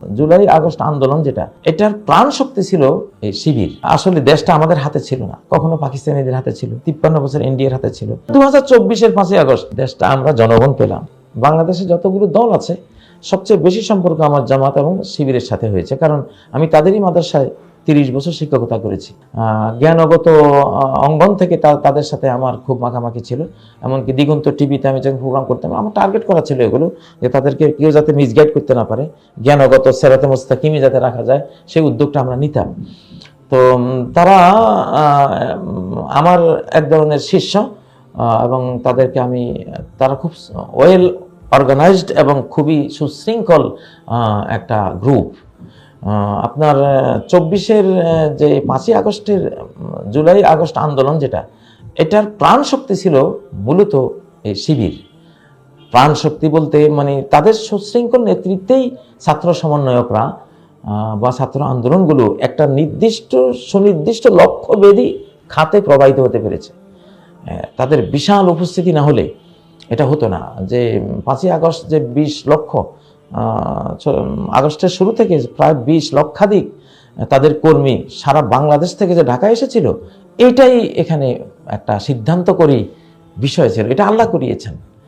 July, August আন্দোলন যেটা, এটার প্রাণ শক্তি ছিল এই শিবির। আসলে দেশটা আমাদের হাতে ছিল না। কখনো পাকিস্তানিদের হাতে ছিল, তিপ্পান্ন বছর ইন্ডিয়ার হাতে ছিল। দু হাজার চব্বিশের পাঁচই আগস্ট দেশটা আমরা জনগণ পেলাম। বাংলাদেশে যতগুলো দল আছে, সবচেয়ে বেশি সম্পর্ক আমার জামাত এবং শিবিরের সাথে হয়েছে। কারণ আমি তাদেরই মাদ্রাসায় তিরিশ বছর শিক্ষকতা করেছি। জ্ঞানগত অঙ্গন থেকে তাদের সাথে আমার খুব মাখামাখি ছিল। এমনকি দিগন্ত টিভিতে আমি যখন প্রোগ্রাম করতাম, আমার টার্গেট করা ছিল এগুলো, যে তাদেরকে কেউ যাতে মিসগাইড করতে না পারে, জ্ঞানগত সেরাতে মোস্তাকিমি যাতে রাখা যায়, সেই উদ্যোগটা আমরা নিতাম। তো তারা আমার এক ধরনের শিষ্য এবং তাদেরকে আমি, তারা খুব ওয়েল অর্গানাইজড এবং খুবই সুশৃঙ্খল একটা গ্রুপ আপনার চব্বিশের যে পাঁচই আগস্টের জুলাই আগস্ট আন্দোলন যেটা, এটার প্রাণ শক্তি ছিল মূলত এই শিবির। প্রাণ শক্তি বলতে মানে তাদের সুশৃঙ্খল নেতৃত্বেই ছাত্র সমন্বয়করা বা ছাত্র আন্দোলনগুলো একটা নির্দিষ্ট, সুনির্দিষ্ট লক্ষ্যভেদী খাতে প্রবাহিত হতে পেরেছে। তাদের বিশাল উপস্থিতি না হলে এটা হতো না যে পাঁচই আগস্ট যে বিশ লক্ষ আগস্টের শুরু থেকে প্রায় বিশ লক্ষাধিক তাদের কর্মী সারা বাংলাদেশ থেকে যে ঢাকা এসেছিল, এইটাই এখানে একটা সিদ্ধান্ত করি বিষয় ছিল। এটা আল্লাহ করিয়েছেন।